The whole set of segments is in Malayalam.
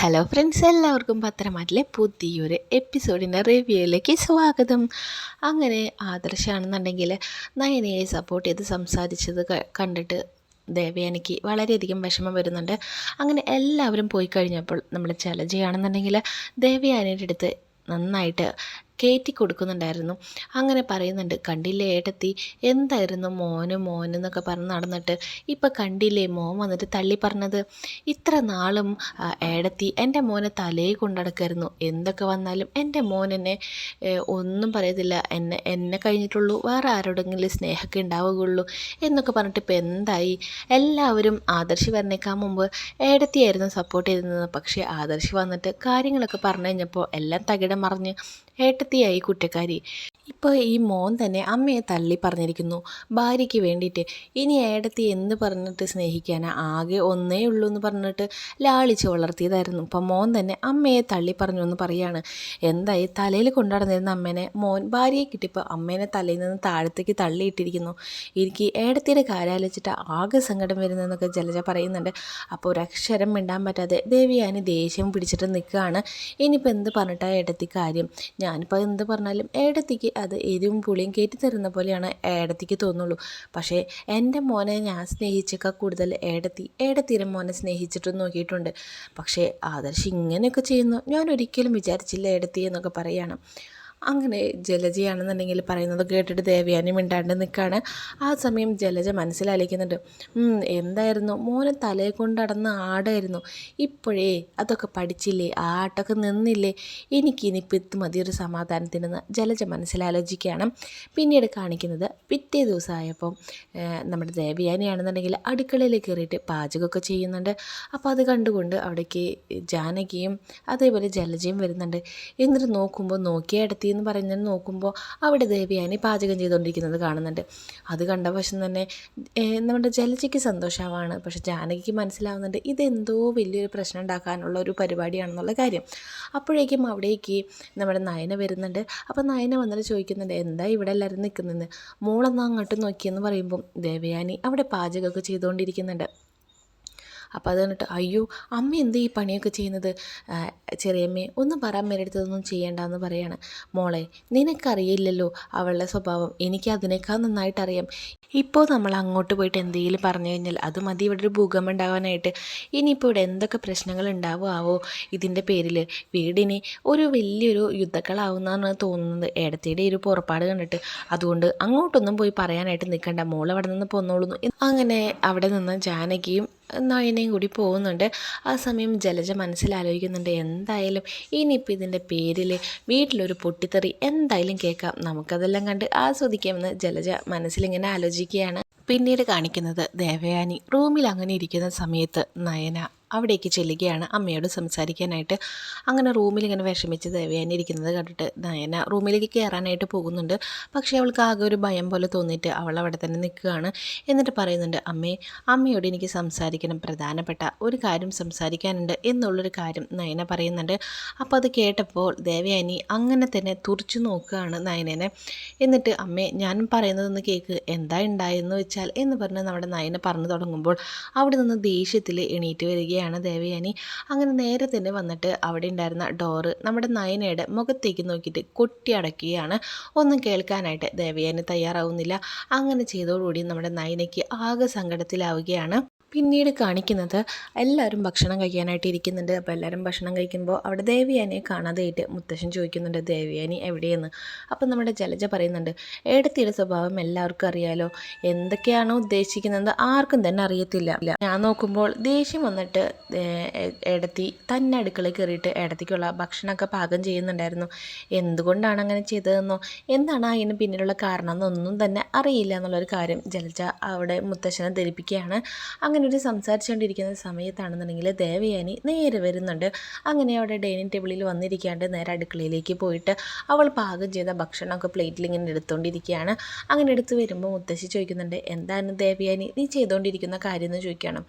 ഹലോ ഫ്രണ്ട്സ് എല്ലാവർക്കും പത്രമാറ്റിലെ പുതിയൊരു എപ്പിസോഡിന്റെ റിവ്യൂയിലേക്ക് സ്വാഗതം. അങ്ങനെ ആദർശാണെന്നുണ്ടെങ്കിൽ നയനയെ സപ്പോർട്ട് ചെയ്ത് സംസാരിച്ചത് കണ്ടിട്ട് കണ്ടിട്ട് ദേവയാനിക്ക് വളരെയധികം വിഷമം വരുന്നുണ്ട്. അങ്ങനെ എല്ലാവരും പോയി കഴിഞ്ഞപ്പോൾ നമ്മൾ ചലജയാണെന്നുണ്ടെങ്കിൽ ദേവയാനിയുടെ അടുത്ത് നന്നായിട്ട് കയറ്റി കൊടുക്കുന്നുണ്ടായിരുന്നു. അങ്ങനെ പറയുന്നുണ്ട് കണ്ടില്ലേ ഏട്ടത്തി എന്തായിരുന്നു മോന് മോനെന്നൊക്കെ പറഞ്ഞ് നടന്നിട്ട് ഇപ്പം കണ്ടില്ലേ മോൻ വന്നിട്ട് തള്ളി പറഞ്ഞത്? ഇത്ര നാളും ഏടത്തി എന്റെ മോനെ തലയെ കൊണ്ടടക്കായിരുന്നു എന്തൊക്കെ വന്നാലും എന്റെ മോനെന്നെ ഒന്നും പറയത്തില്ല. എന്നെ എന്നെ കഴിഞ്ഞിട്ടുള്ളൂ. വേറെ ആരോടെങ്കിലും സ്നേഹമൊക്കെ ഉണ്ടാവുകയുള്ളൂ. എന്നൊക്കെ പറഞ്ഞിട്ട് ഇപ്പം എന്തായി? എല്ലാവരും ആദർശി വരണേക്കാൻ മുമ്പ് ഏടത്തിയായിരുന്നു സപ്പോർട്ട് ചെയ്തിരുന്നത്. പക്ഷേ ആദർശി വന്നിട്ട് കാര്യങ്ങളൊക്കെ പറഞ്ഞു കഴിഞ്ഞപ്പോൾ എല്ലാം തകിടം മറിഞ്ഞ് ഏട്ടത്തിയായി കുറ്റക്കാരി. ഇപ്പോൾ ഈ മോൻ തന്നെ അമ്മയെ തള്ളി പറഞ്ഞിരിക്കുന്നു. ഭാര്യയ്ക്ക് വേണ്ടിയിട്ട്. ഇനി ഏടത്തി എന്ന് പറഞ്ഞിട്ട് സ്നേഹിക്കാനാ? ആകെ ഒന്നേ ഉള്ളൂ എന്ന് പറഞ്ഞിട്ട് ലാളിച്ച് വളർത്തിയതായിരുന്നു. ഇപ്പം മോൻ തന്നെ അമ്മയെ തള്ളി പറഞ്ഞു എന്ന് പറയാണ്. എന്തായി? തലയിൽ കൊണ്ടുനടന്നിരുന്ന അമ്മേനെ മോൻ ഭാര്യയെ കിട്ടിയപ്പോൾ അമ്മേനെ തലയിൽ നിന്ന് താഴത്തേക്ക് തള്ളിയിട്ടിരിക്കുന്നു. എനിക്ക് ഏടത്തിയുടെ കാര്യം ആലോചിച്ചിട്ട് ആകെ സങ്കടം വരുന്നതെന്നൊക്കെ ജലജ പറയുന്നുണ്ട്. അപ്പോൾ ഒരക്ഷരം മിണ്ടാൻ പറ്റാതെ ദേവിയാനി ദേഷ്യം പിടിച്ചിട്ട് നിൽക്കുകയാണ്. ഇനിയിപ്പോൾ എന്ത് പറഞ്ഞിട്ടാണ് ഏടത്തി കാര്യം? ഞാനിപ്പോൾ എന്ത് പറഞ്ഞാലും ഏടത്തിക്ക് അത് എരിവും പുളിയും കയറ്റി തരുന്ന പോലെയാണ് ഏടത്തിക്ക് തോന്നുള്ളൂ. പക്ഷേ എന്റെ മോനെ ഞാൻ സ്നേഹിച്ചേക്കാൾ കൂടുതൽ ഏടത്തി ഏടത്തിയുടെ മോനെ സ്നേഹിച്ചിട്ട് നോക്കിയിട്ടുണ്ട്. പക്ഷേ ആദർശ് ഇങ്ങനെയൊക്കെ ചെയ്യുന്നു. ഞാൻ ഒരിക്കലും വിചാരിച്ചില്ല ഏടത്തി എന്നൊക്കെ പറയാണ്. അങ്ങനെ ജലജയാണെന്നുണ്ടെങ്കിൽ പറയുന്നത് കേട്ടിട്ട് ദേവയാനി മിണ്ടാണ്ട് നിൽക്കുകയാണ് ആ സമയം ജലജ മനസ്സിലാലിക്കുന്നുണ്ട് "ഉം, എന്തായിരുന്നു? മോനെ തലയെ കൊണ്ടടന്ന് ആടായിരുന്നു. ഇപ്പോഴേ അതൊക്കെ പഠിച്ചില്ലേ? ആ ആട്ടൊക്കെ നിന്നില്ലേ? എനിക്കിനിപ്പോൾ ഇത് മതി ഒരു സമാധാനത്തിനെന്ന് ജലജ മനസ്സിലാലോചിക്കുകയാണ് പിന്നീട് കാണിക്കുന്നത് പിറ്റേ ദിവസമായപ്പം നമ്മുടെ ദേവയാനിയാണെന്നുണ്ടെങ്കിൽ അടുക്കളയിൽ കയറിയിട്ട് പാചകമൊക്കെ ചെയ്യുന്നുണ്ട്. അപ്പോൾ അത് കണ്ടുകൊണ്ട് അവിടേക്ക് ജാനകിയും അതേപോലെ ജലജയും വരുന്നുണ്ട്. എന്നിട്ട് നോക്കുമ്പോൾ നോക്കിയ ഇടത്തി എന്ന് പറയുന്നത് നോക്കുമ്പോൾ അവിടെ ദേവിയാനി പാചകം ചെയ്തുകൊണ്ടിരിക്കുന്നത് കാണുന്നുണ്ട്. അത് കണ്ട വശം തന്നെ നമ്മുടെ ജലജയ്ക്ക് സന്തോഷമാവാണ് പക്ഷെ ജാനകിക്ക് മനസ്സിലാവുന്നുണ്ട് ഇതെന്തോ വലിയൊരു പ്രശ്നം ഉണ്ടാക്കാനുള്ള ഒരു പരിപാടിയാണെന്നുള്ള കാര്യം. അപ്പോഴേക്കും അവിടേക്ക് നമ്മുടെ നയന വരുന്നുണ്ട്. അപ്പോൾ നയന വന്നിട്ട് ചോദിക്കുന്നുണ്ട് എന്താ ഇവിടെ എല്ലാവരും നിൽക്കുന്നത് മോളെന്നാ അങ്ങോട്ട് നോക്കിയെന്ന് പറയുമ്പം ദേവയാനി അവിടെ പാചകമൊക്കെ ചെയ്തുകൊണ്ടിരിക്കുന്നുണ്ട് അപ്പോൾ അത് കണ്ടിട്ട് അയ്യോ അമ്മ എന്താ ഈ പണിയൊക്കെ ചെയ്യുന്നത്? ചെറിയമ്മേ ഒന്ന് പറ അമ്മേരടുത്തൊന്നും ചെയ്യേണ്ടെന്ന് പറയാണ്. മോളെ നിനക്കറിയില്ലല്ലോ അവളുടെ സ്വഭാവം. എനിക്ക് അതിനേക്കാൾ നന്നായിട്ട് അറിയാം. ഇപ്പോൾ നമ്മൾ അങ്ങോട്ട് പോയിട്ട് എന്തെങ്കിലും പറഞ്ഞു കഴിഞ്ഞാൽ അത് മതി. ഇവിടെ ഒരു ഭൂകമ്പം ഉണ്ടാകാനായിട്ട് ഇനിയിപ്പോൾ ഇവിടെ എന്തൊക്കെ പ്രശ്നങ്ങൾ ഉണ്ടാവുമാവോ ഇതിന്റെ പേരിൽ? വീടിന് ഒരു വലിയൊരു യുദ്ധക്കളാവുന്നതാണ് തോന്നുന്നത്. ഏടത്തിയുടെ ഒരു പുറപ്പാട് കണ്ടിട്ട്. അതുകൊണ്ട് അങ്ങോട്ടൊന്നും പോയി പറയാനായിട്ട് നിൽക്കണ്ട. മോൾ അവിടെ നിന്ന് പോന്നോളുന്നു. അങ്ങനെ അവിടെ നിന്ന് ജാനകിയും നയനയും കൂടി പോകുന്നുണ്ട്. ആ സമയം ജലജ മനസ്സിലാലോചിക്കുന്നുണ്ട് എന്തായാലും ഇനിയിപ്പോൾ ഇതിന്റെ പേരിൽ വീട്ടിലൊരു പൊട്ടിത്തെറി എന്തായാലും കേൾക്കാം. നമുക്കതെല്ലാം കണ്ട് ആസ്വദിക്കാമെന്ന് ജലജ മനസ്സിലിങ്ങനെ ആലോചിക്കുകയാണ്. പിന്നീട് കാണിക്കുന്നത് ദേവയാനി റൂമിൽ അങ്ങനെ ഇരിക്കുന്ന സമയത്ത് നയന അവിടേക്ക് ചെല്ലുകയാണ് അമ്മയോട് സംസാരിക്കാനായിട്ട്. അങ്ങനെ റൂമിൽ ഇങ്ങനെ വിഷമിച്ച് ദേവയാനി ഇരിക്കുന്നത് കണ്ടിട്ട് നയന റൂമിലേക്ക് കയറാനായിട്ട് പോകുന്നുണ്ട്. പക്ഷേ അവൾക്ക് ആകെ ഒരു ഭയം പോലെ തോന്നിയിട്ട് അവൾ അവിടെ തന്നെ നിൽക്കുകയാണ്. എന്നിട്ട് പറയുന്നുണ്ട് അമ്മേ അമ്മയോട് എനിക്ക് സംസാരിക്കണം. പ്രധാനപ്പെട്ട ഒരു കാര്യം സംസാരിക്കാനുണ്ട് എന്നുള്ളൊരു കാര്യം നയന പറയുന്നുണ്ട്. അപ്പോൾ അത് കേട്ടപ്പോൾ ദേവയാനി അങ്ങനെ തന്നെ തുറച്ചു നോക്കുകയാണ് നയനനെ. എന്നിട്ട് അമ്മേ ഞാൻ പറയുന്നതൊന്ന് കേൾക്ക് എന്താ ഉണ്ടായെന്ന് വെച്ചാൽ എന്ന് പറഞ്ഞ് നമ്മുടെ നയന പറഞ്ഞു തുടങ്ങുമ്പോൾ അവിടെ നിന്ന് ദേഷ്യത്തിൽ എണീറ്റ് വരികയാണ്. ദേവയാനി. അങ്ങനെ നേരെ തന്നെ വന്നിട്ട് അവിടെ ഉണ്ടായിരുന്ന ഡോറ് നമ്മുടെ നയനയുടെ മുഖത്തേക്ക് നോക്കിയിട്ട് കൊട്ടി അടയ്ക്കുകയാണ് ഒന്നും കേൾക്കാനായിട്ട് ദേവയാനി തയ്യാറാവുന്നില്ല. അങ്ങനെ ചെയ്തോടുകൂടി നമ്മുടെ നയനയ്ക്ക് ആകെ സങ്കടത്തിലാവുകയാണ്. പിന്നീട് കാണിക്കുന്നത് എല്ലാവരും ഭക്ഷണം കഴിക്കാനായിട്ട് ഇരിക്കുന്നുണ്ട്. അപ്പോൾ എല്ലാവരും ഭക്ഷണം കഴിക്കുമ്പോൾ അവിടെ ദേവിയാനിയെ കാണാതെയായിട്ട് മുത്തശ്ശൻ ചോദിക്കുന്നുണ്ട് ദേവിയാനി എവിടെയെന്ന്? അപ്പോൾ നമ്മുടെ ജലജ പറയുന്നുണ്ട് ഏടത്തിയുടെ സ്വഭാവം എല്ലാവർക്കും അറിയാലോ. എന്തൊക്കെയാണോ ഉദ്ദേശിക്കുന്നത് ആർക്കും തന്നെ അറിയത്തില്ല. ഞാൻ നോക്കുമ്പോൾ ദേഷ്യം വന്നിട്ട് ഏടത്തി തന്നെ അടുക്കളയിൽ കയറിയിട്ട് ഏടത്തിക്കുള്ള ഭക്ഷണമൊക്കെ പാകം ചെയ്യുന്നുണ്ടായിരുന്നു. എന്തുകൊണ്ടാണ് അങ്ങനെ ചെയ്തതെന്നോ? എന്താണ് അതിന് പിന്നിലുള്ള കാരണം എന്നൊന്നും തന്നെ അറിയില്ല എന്നുള്ളൊരു കാര്യം ജലജ അവിടെ മുത്തശ്ശനെ ധരിപ്പിക്കുകയാണ്. അങ്ങനെ ഒരു സംസാരിച്ചുകൊണ്ടിരിക്കുന്ന സമയത്താണെന്നുണ്ടെങ്കിൽ ദേവയാനി നേരെ വരുന്നുണ്ട്. അങ്ങനെ അവിടെ ഡൈനിങ് ടേബിളിൽ വന്നിരിക്കാണ്ട് നേരെ അടുക്കളയിലേക്ക് പോയിട്ട് അവൾ പാകം ചെയ്ത ഭക്ഷണമൊക്കെ പ്ലേറ്റിൽ ഇങ്ങനെ എടുത്തുകൊണ്ടിരിക്കുകയാണ് അങ്ങനെ എടുത്ത് വരുമ്പോൾ മുത്തശ്ശി ചോദിക്കുന്നുണ്ട് എന്താണ് ദേവയാനി നീ ചെയ്തുകൊണ്ടിരിക്കുന്ന കാര്യം എന്ന് ചോദിക്കണം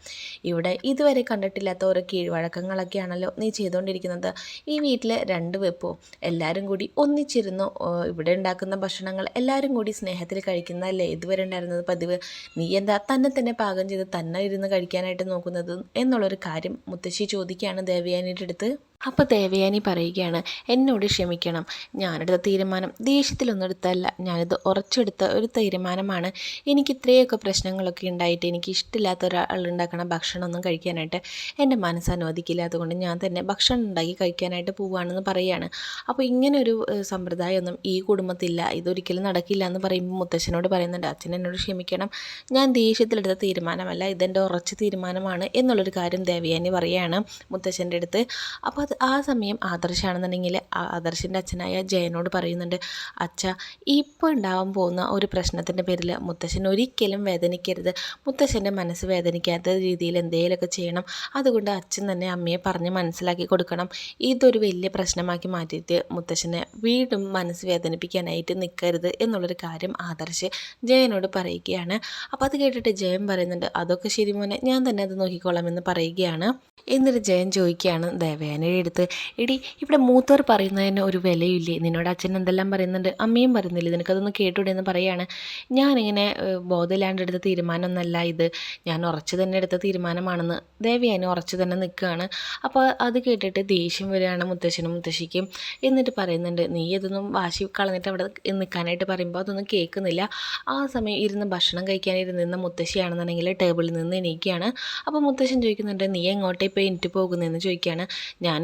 ഇവിടെ ഇതുവരെ കണ്ടിട്ടില്ലാത്ത ഓരോ കീഴ്വഴക്കങ്ങളൊക്കെയാണല്ലോ നീ ചെയ്തുകൊണ്ടിരിക്കുന്നത് ഈ വീട്ടിലെ രണ്ട് വെപ്പോ എല്ലാവരും കൂടി ഒന്നിച്ചിരുന്നു ഇവിടെ ഉണ്ടാക്കുന്ന ഭക്ഷണങ്ങൾ എല്ലാവരും കൂടി സ്നേഹത്തിൽ കഴിക്കുന്നതല്ലേ ഇതുവരെ ഉണ്ടായിരുന്നത് പതിവ്? നീ എന്താ തന്നെ തന്നെ പാകം ചെയ്ത് തന്നെ ഇരുന്ന് ഇരുന്ന് കഴിക്കാനായിട്ട് നോക്കുന്നത് എന്നുള്ളൊരു കാര്യം മുത്തശ്ശി ചോദിക്കുകയാണ് ദേവയാനിയുടെ അടുത്ത്. അപ്പോൾ ദേവയാനി പറയുകയാണ് എന്നോട് ക്ഷമിക്കണം. ഞാനെടുത്ത തീരുമാനം ദേഷ്യത്തിലൊന്നെടുത്തല്ല ഞാനിത് ഉറച്ചെടുത്ത ഒരു തീരുമാനമാണ്. എനിക്ക് ഇത്രയൊക്കെ പ്രശ്നങ്ങളൊക്കെ ഉണ്ടായിട്ട് എനിക്ക് ഇഷ്ടമില്ലാത്ത ഒരാൾ ഉണ്ടാക്കണ ഭക്ഷണമൊന്നും കഴിക്കാനായിട്ട് എന്റെ മനസ്സ് അനുവദിക്കില്ല. അതുകൊണ്ട് ഞാൻ തന്നെ ഭക്ഷണം ഉണ്ടാക്കി കഴിക്കാനായിട്ട് പോവുകയാണെന്ന് പറയുകയാണ് അപ്പോൾ ഇങ്ങനെ ഒരു ഏഹ്, സമ്പ്രദായമൊന്നും ഈ കുടുംബത്തില്ല. ഇതൊരിക്കലും നടക്കില്ല എന്ന് പറയുമ്പോൾ മുത്തശ്ശനോട് പറയുന്നുണ്ട് അച്ഛൻ എന്നോട് ക്ഷമിക്കണം. ഞാൻ ദേഷ്യത്തിലെടുത്ത തീരുമാനമല്ല. ഇതെന്റെ ഉറച്ച തീരുമാനമാണ് എന്നുള്ളൊരു കാര്യം ദേവയാനി പറയുകയാണ് മുത്തശ്ശന്റെ അടുത്ത്. അപ്പോൾ അത് ആ സമയം ആദർശാണെന്നുണ്ടെങ്കിൽ ആദർശിന്റെ അച്ഛനായ ജയനോട് പറയുന്നുണ്ട് അച്ഛ ഇപ്പോൾ ഉണ്ടാവാൻ പോകുന്ന ഒരു പ്രശ്നത്തിന്റെ പേരിൽ മുത്തശ്ശൻ ഒരിക്കലും വേദനിക്കരുത്. മുത്തശ്ശന്റെ മനസ്സ് വേദനിക്കാത്ത രീതിയിൽ എന്തെങ്കിലുമൊക്കെ ചെയ്യണം. അതുകൊണ്ട് അച്ഛൻ തന്നെ അമ്മയെ പറഞ്ഞ് മനസ്സിലാക്കി കൊടുക്കണം. ഇതൊരു വലിയ പ്രശ്നമാക്കി മാറ്റിയിട്ട് മുത്തശ്ശനെ വീണ്ടും മനസ്സ് വേദനിപ്പിക്കാനായിട്ട് നിൽക്കരുത് എന്നുള്ളൊരു കാര്യം ആദർശ് ജയനോട് പറയുകയാണ്. അപ്പോൾ അത് കേട്ടിട്ട് ജയൻ പറയുന്നുണ്ട് അതൊക്കെ ശരി മോനെ ഞാൻ തന്നെ അത് നോക്കിക്കോളാം എന്ന് പറയുകയാണ്. എന്നിട്ട് ജയൻ ചോദിക്കുകയാണ് ദേവയാനയുടെ അടുത്ത് എടി ഇവിടെ മൂത്തവർ പറയുന്നതിന് ഒരു വിലയില്ലേ? നിന്നോട് അച്ഛൻ എന്തെല്ലാം പറയുന്നുണ്ട്? അമ്മയും പറയുന്നില്ലേ? നിനക്കതൊന്ന് കേട്ടൂടെ എന്ന് പറയാണ്. ഞാനിങ്ങനെ ബോധമില്ലാണ്ട് എടുത്ത തീരുമാനമൊന്നല്ല ഇത്. ഞാൻ ഉറച്ചു തന്നെ എടുത്ത തീരുമാനമാണെന്ന് ദേവി അതിന് ഉറച്ചു തന്നെ നിൽക്കുകയാണ്. അപ്പോൾ അത് കേട്ടിട്ട് ദേഷ്യം വരികയാണ് മുത്തശ്ശനും മുത്തശ്ശിക്കും. എന്നിട്ട് പറയുന്നുണ്ട് നീ ഇതൊന്നും വാശി കളഞ്ഞിട്ട് അവിടെ നിൽക്കാനായിട്ട് പറയുമ്പോൾ അതൊന്നും കേൾക്കുന്നില്ല. ആ സമയം ഇരുന്ന് ഭക്ഷണം കഴിക്കാനിരുന്ന മുത്തശ്ശിയാണെന്നുണ്ടെങ്കിൽ ടേബിളിൽ നിന്ന് എണീക്കുകയാണ്. അപ്പോൾ മുത്തശ്ശൻ ചോദിക്കുന്നുണ്ട് നീ എങ്ങോട്ടേ ഇപ്പോൾ എനിക്ക് പോകുന്നതെന്ന് ചോദിക്കുകയാണ്.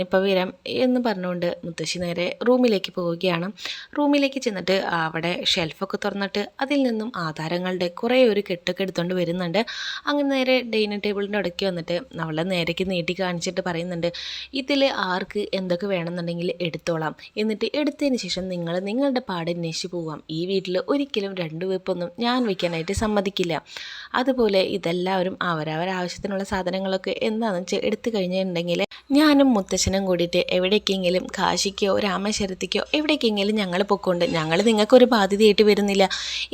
ഞാനിപ്പോൾ വരാം എന്ന് പറഞ്ഞുകൊണ്ട് മുത്തശ്ശി നേരെ റൂമിലേക്ക് പോവുകയാണ്. റൂമിലേക്ക് ചെന്നിട്ട് അവിടെ ഷെൽഫൊക്കെ തുറന്നിട്ട് അതിൽ നിന്നും ആധാരങ്ങളുടെ കുറേ ഒരു കെട്ടൊക്കെ എടുത്തുകൊണ്ട് വരുന്നുണ്ട്. അങ്ങനെ നേരെ ഡൈനിങ് ടേബിളിന്റെ ഇടയ്ക്ക് വന്നിട്ട് അവളെ നേരേക്ക് നീട്ടി കാണിച്ചിട്ട് പറയുന്നുണ്ട് ഇതിൽ ആർക്ക് എന്തൊക്കെ വേണമെന്നുണ്ടെങ്കിൽ എടുത്തോളാം. എന്നിട്ട് എടുത്തതിന് ശേഷം നിങ്ങൾ നിങ്ങളുടെ പാട് അന്വേഷിച്ച് പോവാം. ഈ വീട്ടിൽ ഒരിക്കലും രണ്ട് വെപ്പൊന്നും ഞാൻ വയ്ക്കാനായിട്ട് സമ്മതിക്കില്ല. അതുപോലെ ഇതെല്ലാവരും അവരവർ ആവശ്യത്തിനുള്ള സാധനങ്ങളൊക്കെ എന്താണെന്ന് വെച്ചാൽ എടുത്തു കഴിഞ്ഞിട്ടുണ്ടെങ്കിൽ ഞാനും മുത്തശ്ശനും കൂടിയിട്ട് എവിടേക്കെങ്കിലും കാശിക്കോ രാമേശ്വരത്തേക്കോ എവിടേക്കെങ്കിലും ഞങ്ങൾ പൊക്കോണ്ട്. ഞങ്ങൾ നിങ്ങൾക്കൊരു ബാധ്യതയായിട്ട് വരുന്നില്ല.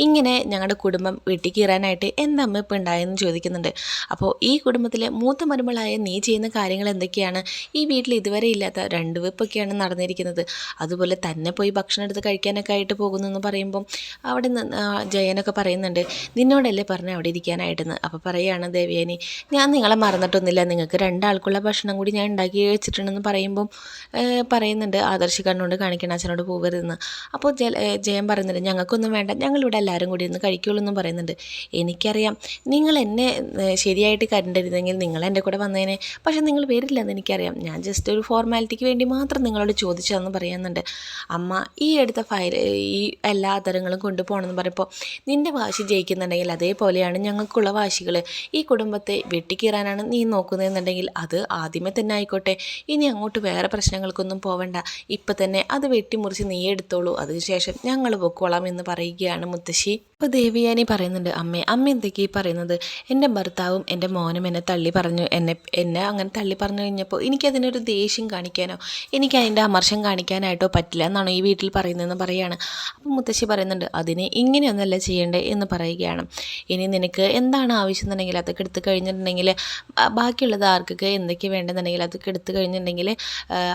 ഇങ്ങനെ ഞങ്ങളുടെ കുടുംബം വെട്ടി കീറാനായിട്ട് എന്തമ്മ ഇപ്പം ഉണ്ടായെന്ന് ചോദിക്കുന്നുണ്ട്. അപ്പോൾ ഈ കുടുംബത്തിലെ മൂത്ത മരുമകളായ നീ ചെയ്യുന്ന കാര്യങ്ങൾ എന്തൊക്കെയാണ്? ഈ വീട്ടിൽ ഇതുവരെ ഇല്ലാത്ത രണ്ട് വെപ്പൊക്കെയാണ് നടന്നിരിക്കുന്നത്. അതുപോലെ തന്നെ പോയി ഭക്ഷണം എടുത്ത് കഴിക്കാനൊക്കെ ആയിട്ട് പോകുന്നു എന്ന് പറയുമ്പം അവിടെ ജയനൊക്കെ പറയുന്നുണ്ട്. നിന്നോടല്ലേ പറഞ്ഞു അവിടെ ഇരിക്കാനായിട്ടെന്ന്. അപ്പോൾ പറയുകയാണ് ദേവയാനി ഞാൻ നിങ്ങളെ മറന്നിട്ടൊന്നുമില്ല. നിങ്ങൾക്ക് രണ്ടാൾക്കുള്ള ഭക്ഷണം കൂടി ഞാൻ ഉണ്ടാക്കി വെച്ചിട്ടുണ്ടെന്ന് പറയുമ്പം പറയുന്നുണ്ട് ആദർശ് കണ്ണുകൊണ്ട് കാണിക്കണം അച്ഛനോട് പോകരുതെന്ന്. അപ്പോൾ ജല ജയം പറയുന്നുണ്ട് ഞങ്ങൾക്കൊന്നും വേണ്ട ഞങ്ങളിവിടെ എല്ലാവരും കൂടി ഒന്ന് കഴിക്കുള്ളൂ എന്നും പറയുന്നുണ്ട്. എനിക്കറിയാം നിങ്ങൾ എന്നെ ശരിയായിട്ട് കണ്ടിരുന്നെങ്കിൽ നിങ്ങൾ എന്റെ കൂടെ വന്നതിനെ പക്ഷേ നിങ്ങൾ വരില്ലെന്ന് എനിക്കറിയാം. ഞാൻ ജസ്റ്റ് ഒരു ഫോർമാലിറ്റിക്ക് വേണ്ടി മാത്രം നിങ്ങളോട് ചോദിച്ചതെന്ന് പറയുന്നുണ്ട്. അമ്മ ഈ എടുത്ത ഫയൽ ഈ എല്ലാ ആധാരങ്ങളും കൊണ്ടുപോകണമെന്ന് പറയുമ്പോൾ നിന്റെ വാശി ജയിക്കുന്നുണ്ടെങ്കിൽ അതേപോലെയാണ് ഞങ്ങൾക്കുള്ള വാശികൾ ഈ കുടുംബത്തെ വെട്ടിക്കീറാനാണ് നീ നോക്കുന്നതെന്നുണ്ടെങ്കിൽ അത് ആദ്യമേ തന്നെ ആയിക്കോട്ടെ. ഇനി അങ്ങോട്ട് വേറെ പ്രശ്നങ്ങൾക്കൊന്നും പോവണ്ട. ഇപ്പം തന്നെ അത് വെട്ടിമുറിച്ച് നീ എടുത്തോളൂ. അതിനുശേഷം ഞങ്ങൾ പൊക്കോളാം എന്ന് പറയുകയാണ് മുത്തശ്ശി. അപ്പോൾ ദേവിയാനി പറയുന്നുണ്ട് അമ്മേ അമ്മ എന്തൊക്കെയാ ഈ പറയുന്നത്? എന്റെ ഭർത്താവും എന്റെ മോനും എന്നെ തള്ളി പറഞ്ഞു എന്നെ എന്നെ അങ്ങനെ തള്ളി പറഞ്ഞു കഴിഞ്ഞപ്പോൾ എനിക്കതിനൊരു ദേഷ്യം കാണിക്കാനോ എനിക്ക് അതിന്റെ അമർഷം കാണിക്കാനായിട്ടോ പറ്റില്ല എന്നാണ് ഈ വീട്ടിൽ പറയുന്നതെന്ന് പറയുകയാണ് അപ്പം മുത്തശ്ശി പറയുന്നുണ്ട് അതിന് ഇങ്ങനെയൊന്നല്ല ചെയ്യേണ്ടേ എന്ന് പറയുകയാണ്. ഇനി നിനക്ക് എന്താണ് ആവശ്യം എന്നുണ്ടെങ്കിൽ അതൊക്കെ എടുത്ത് കഴിഞ്ഞിട്ടുണ്ടെങ്കിൽ ബാക്കിയുള്ളത് ആർക്കൊക്കെ എന്തൊക്കെ വേണ്ടെന്നുണ്ടെങ്കിൽ അതൊക്കെ എടുത്ത് കഴിഞ്ഞിട്ടുണ്ടെങ്കിൽ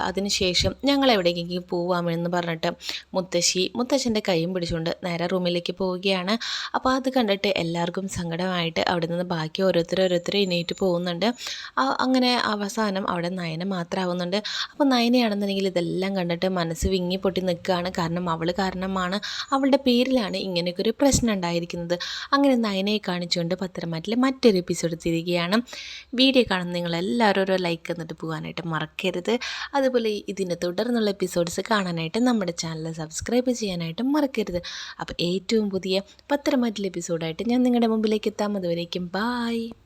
അതിന് ശേഷം ഞങ്ങൾ എവിടേക്കെങ്കിലും പോവാമെന്ന് പറഞ്ഞിട്ട് മുത്തശ്ശി മുത്തശ്ശന്റെ കൈയും പിടിച്ചുകൊണ്ട് നേരെ റൂമിലേക്ക് പോവുകയാണ്. അപ്പോൾ അത് കണ്ടിട്ട് എല്ലാവർക്കും സങ്കടമായിട്ട് അവിടെ നിന്ന് ബാക്കി ഓരോരുത്തർ ഓരോരുത്തർ എണീറ്റ് പോകുന്നുണ്ട്. അങ്ങനെ അവസാനം അവിടെ നയന മാത്രമാവുന്നുണ്ട്. അപ്പോൾ നയനയാണെന്നുണ്ടെങ്കിൽ ഇതെല്ലാം കണ്ടിട്ട് മനസ്സ് വിങ്ങി പൊട്ടി നിൽക്കുകയാണ്. കാരണം അവൾ കാരണമാണ്. അവളുടെ പേരിലാണ് ഇങ്ങനെയൊക്കെ ഒരു പ്രശ്നം ഉണ്ടായിരിക്കുന്നത്. അങ്ങനെ നയനയെ കാണിച്ചുകൊണ്ട് പത്തരമാറ്റിലെ മറ്റൊരു എപ്പിസോഡ് തിരികെയാണ് വീഡിയോ കാണുന്ന നിങ്ങളെല്ലാവരും ഓരോ ലൈക്ക് എന്നിട്ട് പോകാനായിട്ട് മറക്കരുത്. അതുപോലെ ഇതിന്റെ തുടർന്നുള്ള എപ്പിസോഡ്സ് കാണാനായിട്ട് നമ്മുടെ ചാനൽ സബ്സ്ക്രൈബ് ചെയ്യാനായിട്ടും മറക്കരുത്. അപ്പോൾ ഏറ്റവും പുതിയ പത്തരമാറ്റിലെ എപ്പിസോഡായിട്ട് ഞാൻ നിങ്ങളുടെ മുമ്പിലേക്ക് എത്താം. അതുവരേക്കും ബായ്